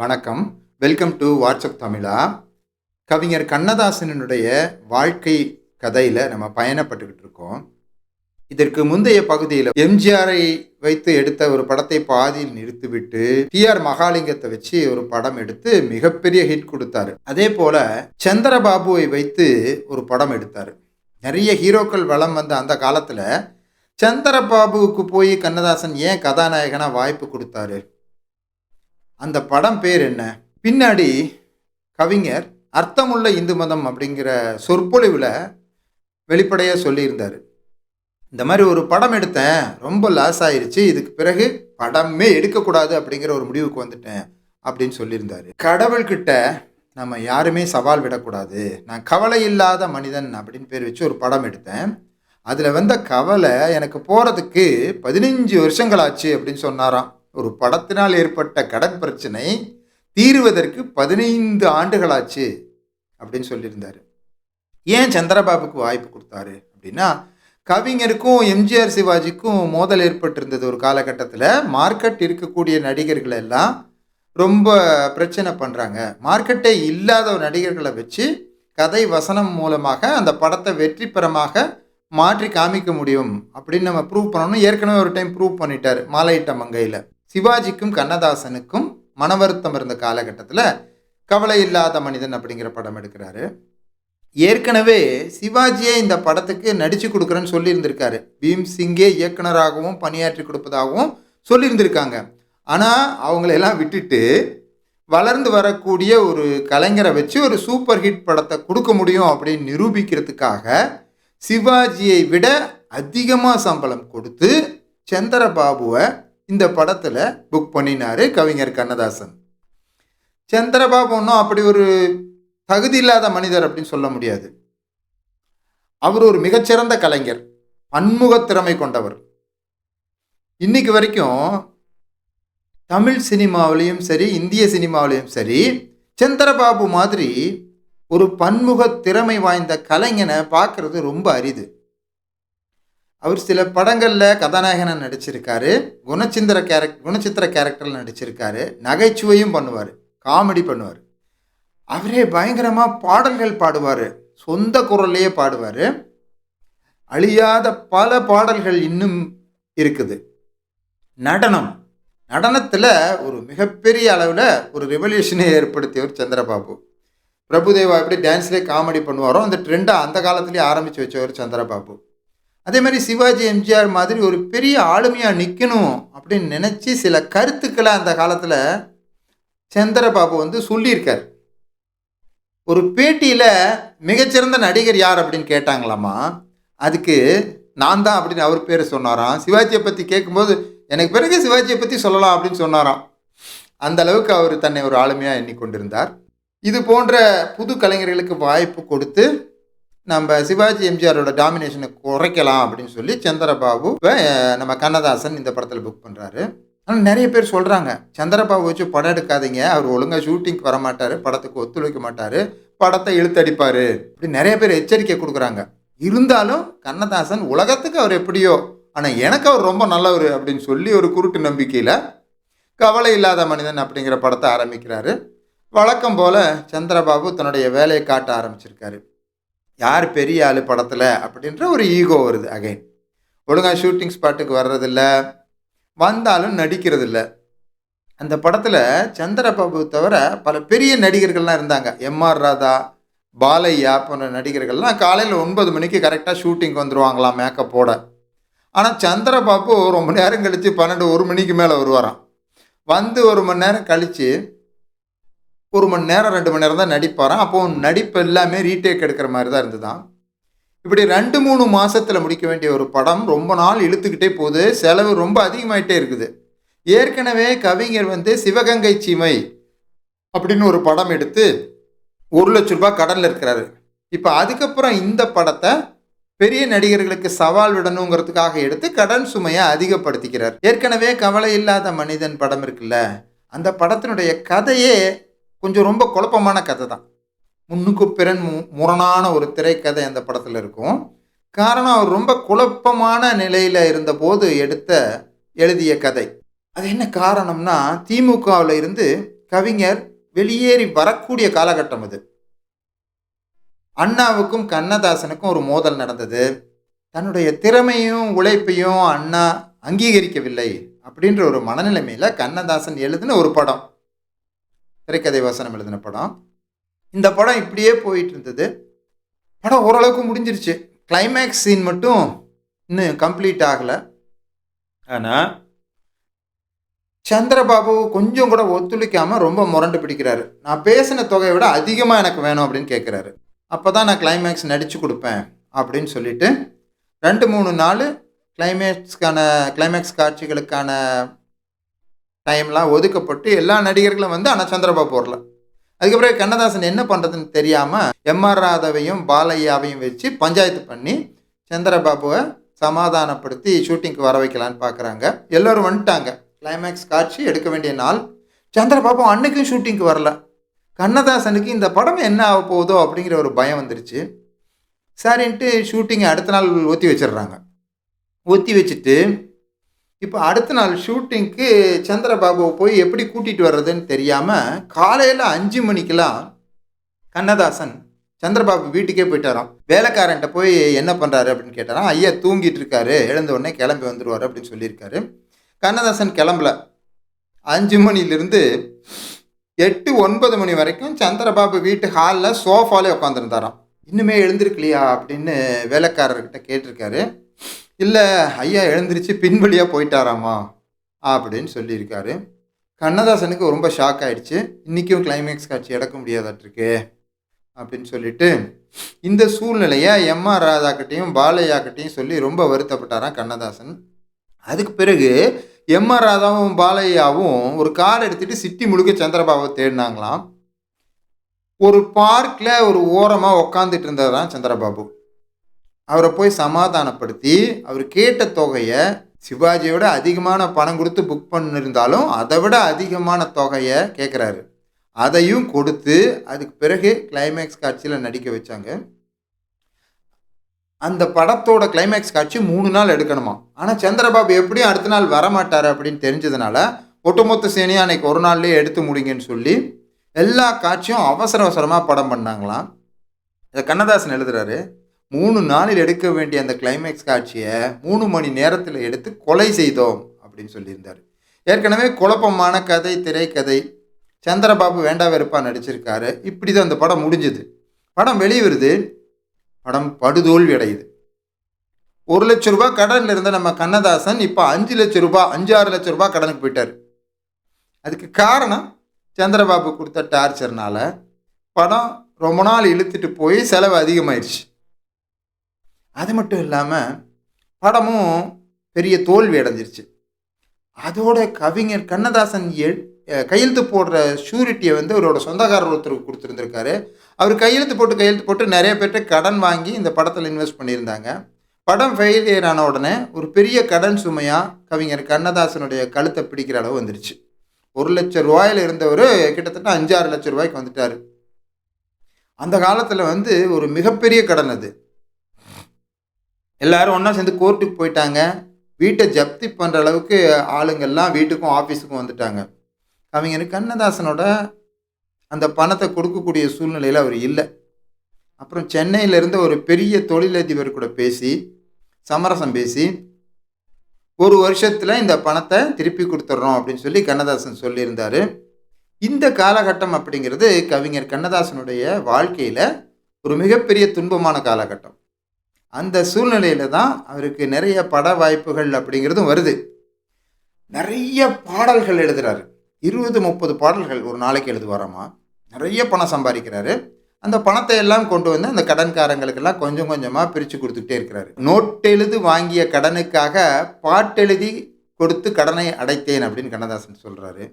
வணக்கம். Welcome to WhatsApp தமிழா. கவிஞர் கண்ணதாசனுடைய வாழ்க்கை கதையில் நம்ம பயணப்பட்டுக்கிட்டு இருக்கோம். இதற்கு முந்தைய பகுதியில் எம்ஜிஆரை வைத்து எடுத்த ஒரு படத்தை பாதியில் நிறுத்திவிட்டு டி ஆர் மகாலிங்கத்தை வச்சு ஒரு படம் எடுத்து மிகப்பெரிய ஹிட் கொடுத்தாரு. அதே போல சந்திரபாபுவை வைத்து ஒரு படம் எடுத்தார். நிறைய ஹீரோக்கள் வளம் வந்த அந்த காலத்தில் சந்திரபாபுவுக்கு போய் கண்ணதாசன் ஏன் கதாநாயகனாக வாய்ப்பு கொடுத்தாரு? அந்த படம் பேர் என்ன? பின்னாடி கவிஞர் அர்த்தமுள்ள இந்து மதம் அப்படிங்கிற சொற்பொழிவில் வெளிப்படையாக சொல்லியிருந்தார். இந்த மாதிரி ஒரு படம் எடுத்தேன் ரொம்ப லாஸ் ஆயிடுச்சு இதுக்கு பிறகு படமே எடுக்கக்கூடாது அப்படிங்கிற ஒரு முடிவுக்கு வந்துட்டேன் அப்படின்னு சொல்லியிருந்தார். கடவுள்கிட்ட நம்ம யாருமே சவால் விடக்கூடாது. நான் கவலை இல்லாத மனிதன் அப்படின்னு பேர் வச்சு ஒரு படம் எடுத்தேன். அதில் வந்த கவலை எனக்கு போகிறதுக்கு பதினஞ்சு வருஷங்கள் ஆச்சு அப்படின்னு சொன்னாராம். ஒரு படத்தினால் ஏற்பட்ட கடன் பிரச்சனை தீருவதற்கு பதினைந்து ஆண்டுகளாச்சு அப்படின்னு சொல்லியிருந்தார். ஏன் சந்திரபாபுக்கு வாய்ப்பு கொடுத்தாரு அப்படின்னா கவிஞருக்கும் எம்ஜிஆர் சிவாஜிக்கும் மோதல் ஏற்பட்டிருந்தது ஒரு காலகட்டத்தில். மார்க்கெட் இருக்கக்கூடிய நடிகர்கள் எல்லாம் ரொம்ப பிரச்சனை பண்ணுறாங்க மார்க்கெட்டே இல்லாத ஒரு நடிகர்களை வச்சு கதை வசனம் மூலமாக அந்த படத்தை வெற்றிபரமாக மாற்றி காமிக்க முடியும் அப்படின்னு நம்ம ப்ரூவ் பண்ணணும். ஏற்கனவே ஒரு டைம் ப்ரூவ் பண்ணிட்டார் மாலையிட்ட மங்கையில். சிவாஜிக்கும் கண்ணதாசனுக்கும் மன வருத்தம் இருந்த காலகட்டத்தில் கவலை இல்லாத மனிதன் அப்படிங்கிற படம் எடுக்கிறாரு. ஏற்கனவே சிவாஜியே இந்த படத்துக்கு நடித்து கொடுக்குறேன்னு சொல்லியிருந்திருக்காரு. பீம் சிங்கே இயக்குனராகவும் பணியாற்றி கொடுப்பதாகவும் சொல்லியிருந்திருக்காங்க. ஆனால் அவங்களெல்லாம் விட்டுட்டு வளர்ந்து வரக்கூடிய ஒரு கலைஞரை வச்சு ஒரு சூப்பர் ஹிட் படத்தை கொடுக்க முடியும் அப்படின்னு நிரூபிக்கிறதுக்காக சிவாஜியை விட அதிகமாக சம்பளம் கொடுத்து சந்திரபாபுவை இந்த படத்தில் புக் பண்ணினார் கவிஞர் கண்ணதாசன். சந்திரபாபு ஒன்றும் அப்படி ஒரு தகுதி இல்லாத மனிதர் அப்படின்னு சொல்ல முடியாது. அவர் ஒரு மிகச்சிறந்த கலைஞர் பன்முக திறமை கொண்டவர். இன்னைக்கு வரைக்கும் தமிழ் சினிமாவிலையும் சரி இந்திய சினிமாவிலையும் சரி சந்திரபாபு மாதிரி ஒரு பன்முக திறமை வாய்ந்த கலைஞனை பார்க்கறது ரொம்ப அரிது. அவர் சில படங்களில் கதாநாயகனாக நடிச்சிருக்காரு. குணச்சிந்திர கேரக் குணச்சித்திர கேரக்டரில் நடிச்சிருக்காரு. நகைச்சுவையும் பண்ணுவார். காமெடி பண்ணுவார். அவரே பயங்கரமாக பாடல்கள் பாடுவார். சொந்த குரல்லையே பாடுவார். அழியாத பல பாடல்கள் இன்னும் இருக்குது. நடனம். நடனத்தில் ஒரு மிகப்பெரிய அளவில் ஒரு ரெவல்யூஷனை ஏற்படுத்தியவர் சந்திரபாபு. பிரபுதேவா எப்படி டான்ஸ்லேயே காமெடி பண்ணுவாரோ அந்த ட்ரெண்டை அந்த காலத்துலேயே ஆரம்பித்து வச்சவர் சந்திரபாபு. அதே மாதிரி சிவாஜி எம்ஜிஆர் மாதிரி ஒரு பெரிய ஆளுமையாக நிற்கணும் அப்படின்னு நினச்சி சில கருத்துக்களை அந்த காலத்தில் சந்திரபாபு வந்து சொல்லியிருக்கார். ஒரு பேட்டியில் மிகச்சிறந்த நடிகர் யார் அப்படின்னு கேட்டாங்களாமா? அதுக்கு நான் தான் அப்படின்னு அவர் பேர் சொன்னாராம். சிவாஜியை பற்றி கேட்கும்போது எனக்கு பிறகு சிவாஜியை பற்றி சொல்லலாம் அப்படின்னு சொன்னாராம். அந்த அளவுக்கு அவர் தன்னை ஒரு ஆளுமையாக எண்ணிக்கொண்டிருந்தார். இது போன்ற புது கலைஞர்களுக்கு வாய்ப்பு கொடுத்து நம்ம சிவாஜி எம்ஜிஆரோட டாமினேஷனை குறைக்கலாம் அப்படின்னு சொல்லி சந்திரபாபு நம்ம கண்ணதாசன் இந்த படத்தில் புக் பண்ணுறாரு ஆனால் நிறைய பேர் சொல்கிறாங்க சந்திரபாபு வச்சு படம் எடுக்காதீங்க. அவர் ஒழுங்காக ஷூட்டிங்க்கு வர மாட்டார் படத்துக்கு ஒத்துழைக்க மாட்டார் படத்தை இழுத்தடிப்பார். இப்படி நிறைய பேர் எச்சரிக்கை கொடுக்குறாங்க. இருந்தாலும் கண்ணதாசன் உலகத்துக்கு அவர் எப்படியோ ஆனால் எனக்கு அவர் ரொம்ப நல்லவர் அப்படின்னு சொல்லி ஒரு குருட்டு நம்பிக்கையில் கவலை இல்லாத மனிதன் அப்படிங்கிற படத்தை ஆரம்பிக்கிறாரு. வழக்கம் போல் சந்திரபாபு தன்னுடைய வேலையை காட்ட ஆரம்பிச்சிருக்காரு. யார் பெரிய ஆள் படத்தில் அப்படின்ற ஒரு ஈகோ வருது அகைன் ஒழுங்காக ஷூட்டிங் ஸ்பாட்டுக்கு வர்றதில்ல. வந்தாலும் நடிக்கிறதில்ல. அந்த படத்தில் சந்திரபாபு தவிர பல பெரிய நடிகர்கள்லாம் இருந்தாங்க. எம்ஆர் ராதா பாலையா போன்ற நடிகர்கள்லாம் காலையில் ஒன்பது மணிக்கு கரெக்டாக ஷூட்டிங் வந்துடுவாங்களாம் மேக்கப்போட. ஆனால் சந்திரபாபு ரொம்ப நேரம் கழித்து பன்னெண்டு ஒரு மணிக்கு மேலே வருவாராம். வந்து ஒரு மணி நேரம் கழித்து ஒரு மணி நேரம் ரெண்டு மணி நேரம் தான் நடிப்பாராம். அப்போ நடிப்பு எல்லாமே ரீடேக் எடுக்கிற மாதிரி தான் இருந்துதான் இப்படி ரெண்டு மூணு மாதத்தில் முடிக்க வேண்டிய ஒரு படம் ரொம்ப நாள் இழுத்துக்கிட்டே போகுது. செலவு ரொம்ப அதிகமாயிட்டே இருக்குது. ஏற்கனவே கவிஞர் வந்து சிவகங்கை சீமை அப்படின்னு ஒரு படம் எடுத்து ஒரு லட்ச ரூபாய் கடனில் இருக்கிறாரு. இப்போ அதுக்கப்புறம் இந்த படத்தை பெரிய நடிகர்களுக்கு சவால் விடணுங்கிறதுக்காக எடுத்து கடன் சுமையை அதிகப்படுத்திக்கிறார். ஏற்கனவே கவலை இல்லாத மனிதன் படம் இருக்குல்ல அந்த படத்தினுடைய கதையே கொஞ்சம் ரொம்ப குழப்பமான கதை தான் முன்னுக்கு பிறன் மு முரணான ஒரு திரைக்கதை அந்த படத்தில் இருக்கும். காரணம் அவர் ரொம்ப குழப்பமான நிலையில் இருந்தபோது எடுத்த எழுதிய கதை. அது என்ன காரணம்னா திமுகவில் இருந்து கவிஞர் வெளியேறி வரக்கூடிய காலகட்டம் அது. அண்ணாவுக்கும் கண்ணதாசனுக்கும் ஒரு மோதல் நடந்தது. தன்னுடைய திறமையும் உழைப்பையும் அண்ணா அங்கீகரிக்கவில்லை அப்படின்ற ஒரு மனநிலைமையில் கண்ணதாசன் எழுதின ஒரு படம். திரைக்கதை வசனம் எழுதின படம். இந்த படம் இப்படியே போயிட்டு இருந்தது படம் ஓரளவுக்கு முடிஞ்சிருச்சு. கிளைமேக்ஸ் சீன் மட்டும் இன்னும் கம்ப்ளீட் ஆகலை. ஆனால் சந்திரபாபு கொஞ்சம் கூட ஒத்துழைக்காமல் ரொம்ப முரண்டு பிடிக்கிறாரு. நான் பேசின தொகையை விட அதிகமாக எனக்கு வேணும் அப்படின்னு கேட்குறாரு அப்போ தான் நான் கிளைமேக்ஸ் நடித்து கொடுப்பேன் அப்படின்னு சொல்லிட்டு ரெண்டு மூணு நாள் கிளைமேக்ஸ்க்கான கிளைமேக்ஸ் காட்சிகளுக்கான டைம்லாம் ஒதுக்கப்பட்டு எல்லா நடிகர்களும் வந்து ஆனால் சந்திரபாபு வரல அதுக்கப்புறம் கண்ணதாசன் என்ன பண்ணுறதுன்னு தெரியாமல் எம்ஆர் ராதாவையும் பாலையாவையும் வச்சு பஞ்சாயத்து பண்ணி சந்திரபாபுவை சமாதானப்படுத்தி ஷூட்டிங்க்கு வர வைக்கலான்னு பார்க்குறாங்க எல்லோரும் வந்துட்டாங்க. கிளைமேக்ஸ் காட்சி எடுக்க வேண்டிய நாள். சந்திரபாபு அன்னைக்கும் ஷூட்டிங்க்கு வரல. கண்ணதாசனுக்கு இந்த படம் என்ன ஆக போகுதோ அப்படிங்கிற ஒரு பயம் வந்துருச்சு. சரின்ட்டு ஷூட்டிங்கை அடுத்த நாள் ஒத்தி வச்சிடுறாங்க. ஒத்தி வச்சுட்டு இப்போ அடுத்த நாள் ஷூட்டிங்க்கு சந்திரபாபுவை போய் எப்படி கூட்டிகிட்டு வர்றதுன்னு தெரியாமல் காலையில் அஞ்சு மணிக்கெலாம் கண்ணதாசன் சந்திரபாபு வீட்டுக்கே போயிட்டாராம். வேலைக்காரன்ட்ட போய் என்ன பண்ணுறாரு அப்படின்னு கேட்டாராம். ஐயா தூங்கிட்டு இருக்காரு. எழுந்த உடனே கிளம்பி வந்துடுவார் அப்படின்னு சொல்லியிருக்காரு. கண்ணதாசன் கிளம்பல. அஞ்சு மணிலிருந்து எட்டு ஒன்பது மணி வரைக்கும் சந்திரபாபு வீட்டு ஹாலில் சோஃபாலே உட்காந்துருந்தாராம் இன்னுமே எழுந்திருக்கலையா அப்படின்னு வேலைக்காரர்கிட்ட கேட்டிருக்காரு. இல்லை ஐயா எழுந்திருச்சு பின்வழியாக போயிட்டாராமா? அப்படின்னு சொல்லியிருக்காரு. கண்ணதாசனுக்கு ரொம்ப ஷாக் ஆயிடுச்சு. இன்றைக்கும் கிளைமேக்ஸ் காட்சி எடுக்க முடியாதாட்டிருக்கு அப்படின்னு சொல்லிட்டு இந்த சூழ்நிலையை எம்ஆர் ராதாக்கிட்டையும் பாலையாக்கிட்டையும் சொல்லி ரொம்ப வருத்தப்பட்டாராம் கண்ணதாசன். அதுக்கு பிறகு எம்ஆர் ராதாவும் பாலையாவும் ஒரு கார் எடுத்துகிட்டு சிட்டி முழுக்க சந்திரபாபுவை தேடினாங்களாம். ஒரு பார்க்கில் ஒரு ஓரமாக உக்காந்துட்டு இருந்ததான் சந்திரபாபு. அவரை போய் சமாதானப்படுத்தி அவர் கேட்ட தொகையை சிவாஜியோட அதிகமான பணம் கொடுத்து புக் பண்ணியிருந்தாலும் அதை விட அதிகமான தொகையை கேட்குறாரு அதையும் கொடுத்து அதுக்கு பிறகு கிளைமேக்ஸ் காட்சியில் நடிக்க வச்சாங்க. அந்த படத்தோட கிளைமேக்ஸ் காட்சி மூணு நாள் எடுக்கணுமா? ஆனால் சந்திரபாபு எப்படியும் அடுத்த நாள் வரமாட்டார் அப்படின்னு தெரிஞ்சதுனால ஒட்டுமொத்த சேனையும் அன்னைக்கு ஒரு நாள்லேயே எடுத்து முடிங்கன்னு சொல்லி எல்லா காட்சியும் அவசர அவசரமாக படம் பண்ணாங்களாம். இதை கண்ணதாசன் எழுதுறாரு. மூணு நாளில் எடுக்க வேண்டிய அந்த கிளைமேக்ஸ் காட்சியை மூணு மணி நேரத்தில் எடுத்து கொலை செய்தோம் அப்படின்னு சொல்லியிருந்தார். ஏற்கனவே குழப்பமான கதை திரைக்கதை. சந்திரபாபு வேண்டா வெறுப்பாக நடிச்சிருக்காரு. இப்படி தான் அந்த படம் முடிஞ்சுது. படம் வெளிவருது படம் படுதோல்வி அடையுது. ஒரு லட்ச ரூபா கடனில் இருந்த நம்ம கண்ணதாசன் இப்போ அஞ்சு லட்ச ரூபா அஞ்சு ஆறு லட்ச ரூபா கடனுக்கு போயிட்டார். அதுக்கு காரணம் சந்திரபாபு கொடுத்த டார்ச்சர்னால படம் ரொம்ப நாள் இழுத்துட்டு போய் செலவு அதிகமாயிடுச்சு அது மட்டும் இல்லாமல் படமும் பெரிய தோல்வி அடைஞ்சிருச்சு. அதோட கவிஞர் கண்ணதாசன் எ- கையெழுத்து போடுற ஷூரிட்டியை வந்து அவரோட சொந்தக்காரர் ஒருத்தருக்கு கொடுத்துருந்துருக்காரு. அவர் கையெழுத்து போட்டு கையெழுத்து போட்டு நிறைய பேர்ட்ட கடன் வாங்கி இந்த படத்தில் இன்வெஸ்ட் பண்ணியிருந்தாங்க. படம் ஃபெயிலியர் ஆன உடனே ஒரு பெரிய கடன் சுமையாக கவிஞர் கண்ணதாசனுடைய கழுத்தை பிடிக்கிற அளவு வந்துருச்சு. ஒரு லட்சம் ரூபாயில் இருந்தவர் கிட்டத்தட்ட அஞ்சாறு லட்சம் ரூபாய்க்கு வந்துட்டார். அந்த காலத்தில் வந்து ஒரு மிகப்பெரிய கடன் அது. எல்லாரும் ஒன்றா சேர்ந்து கோர்ட்டுக்கு போயிட்டாங்க. வீட்டை ஜப்தி பண்ணுற அளவுக்கு ஆளுங்கள்லாம் வீட்டுக்கும் ஆஃபீஸுக்கும் வந்துட்டாங்க. கவிஞர் கண்ணதாசனோட அந்த பணத்தை கொடுக்கக்கூடிய சூழ்நிலையில் அவர் இல்லை. அப்புறம் சென்னையிலேருந்து ஒரு பெரிய தொழிலதிபர் கூட பேசி சமரசம் பேசி ஒரு வருஷத்தில் இந்த பணத்தை திருப்பி கொடுத்துட்றோம் அப்படின்னு சொல்லி கண்ணதாசன் சொல்லியிருந்தார். இந்த காலகட்டம் அப்படிங்கிறது கவிஞர் கண்ணதாசனுடைய வாழ்க்கையில் ஒரு மிகப்பெரிய துன்பமான காலகட்டம். அந்த சூழ்நிலையில் தான் அவருக்கு நிறைய பட வாய்ப்புகள் அப்படிங்கிறதும் வருது. நிறைய பாடல்கள் எழுதுகிறாரு இருபது முப்பது பாடல்கள் ஒரு நாளைக்கு எழுதுவாராமா? நிறைய பணம் சம்பாதிக்கிறாரு. அந்த பணத்தை எல்லாம் கொண்டு வந்து அந்த கடன்காரங்களுக்கெல்லாம் கொஞ்சம் கொஞ்சமாக பிரித்து கொடுத்துக்கிட்டே இருக்கிறாரு. நோட்டெழுது வாங்கிய கடனுக்காக பாட்டெழுதி கொடுத்து கடனை அடைத்தேன் அப்படின்னு கண்ணதாசன் சொல்கிறாரு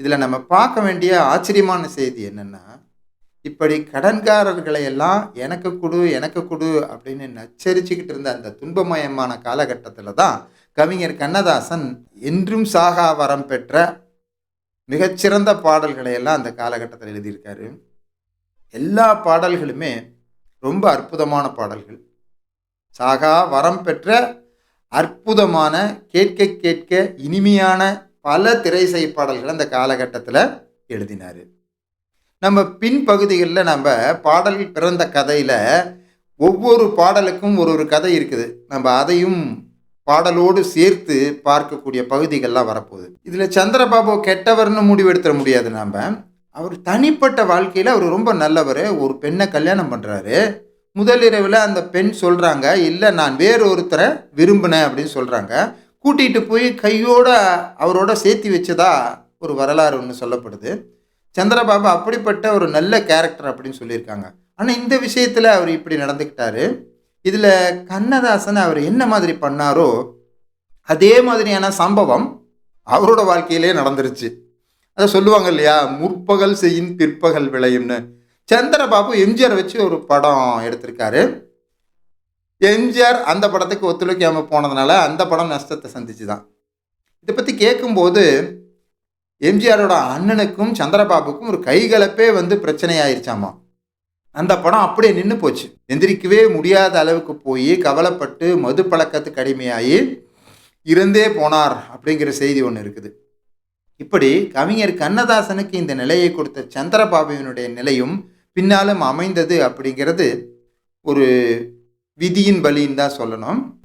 இதில் நம்ம பார்க்க வேண்டிய ஆச்சரியமான செய்தி என்னென்னா இப்படி கடன்காரர்களை எல்லாம் எனக்கு கொடு எனக்கு கொடு அப்படின்னு நச்சரிச்சுக்கிட்டு இருந்த அந்த துன்பமயமான காலகட்டத்தில் தான் கவிஞர் கண்ணதாசன் என்றும் சாகா வரம் பெற்ற மிகச்சிறந்த பாடல்களை எல்லாம் அந்த காலகட்டத்தில் எழுதியிருக்காரு. எல்லா பாடல்களுமே ரொம்ப அற்புதமான பாடல்கள். சாகா வரம் பெற்ற அற்புதமான கேட்க கேட்க இனிமையான பல திரைசை பாடல்கள் அந்த காலகட்டத்தில் எழுதினார். நம்ம பின்பகுதிகளில் நம்ம பாடல் பிறந்த கதையில் ஒவ்வொரு பாடலுக்கும் ஒரு ஒரு கதை இருக்குது. நம்ம அதையும் பாடலோடு சேர்த்து பார்க்கக்கூடிய பகுதிகள்லாம் வரப்போகுது. இதில் சந்திரபாபு கெட்டவர்னு முடிவெடுத்துட முடியாது நாம். அவர் தனிப்பட்ட வாழ்க்கையில் அவர் ரொம்ப நல்லவர் ஒரு பெண்ணை கல்யாணம் பண்ணுறாரு முதலிரவில் அந்த பெண் சொல்கிறாங்க இல்லை நான் வேறு ஒருத்தரை விரும்பினேன் அப்படின்னு சொல்கிறாங்க கூட்டிகிட்டு போய் கையோட அவரோட சேர்த்து வச்சதா ஒரு வரலாறு ஒன்று சொல்லப்படுது. சந்திரபாபு அப்படிப்பட்ட ஒரு நல்ல கேரக்டர் அப்படின்னு சொல்லியிருக்காங்க. ஆனால் இந்த விஷயத்தில் அவர் இப்படி நடந்துக்கிட்டாரு. இதில் கண்ணதாசன் அவர் என்ன மாதிரி பண்ணாரோ அதே மாதிரியான சம்பவம் அவரோட வாழ்க்கையிலே நடந்துருச்சு. அதை சொல்லுவாங்க இல்லையா? முற்பகல் செய்யின் பிற்பகல் விளையும்னு. சந்திரபாபு எம்ஜிஆர் வச்சு ஒரு படம் எடுத்திருக்காரு. எம்ஜிஆர் அந்த படத்துக்கு ஒத்துழைக்காமல் போனதுனால அந்த படம் நஷ்டத்தை சந்திச்சு தான் இதை பற்றி கேட்கும்போது எம்ஜிஆரோட அண்ணனுக்கும் சந்திரபாபுக்கும் ஒரு கைகலப்பே வந்து பிரச்சனையாயிருச்சாமா? அந்த படம் அப்படியே நின்று போச்சு. எந்திரிக்கவே முடியாத அளவுக்கு போய் கவலைப்பட்டு மது பழக்கத்துக்கு அடிமையாகி இருந்தே போனார் அப்படிங்கிற செய்தி ஒன்று இருக்குது. இப்படி கவிஞர் கண்ணதாசனுக்கு இந்த நிலையை கொடுத்த சந்திரபாபுவினுடைய நிலையும் பின்னாலும் அமைந்தது அப்படிங்கிறது ஒரு விதியின் பலின்னு தான் சொல்லணும்.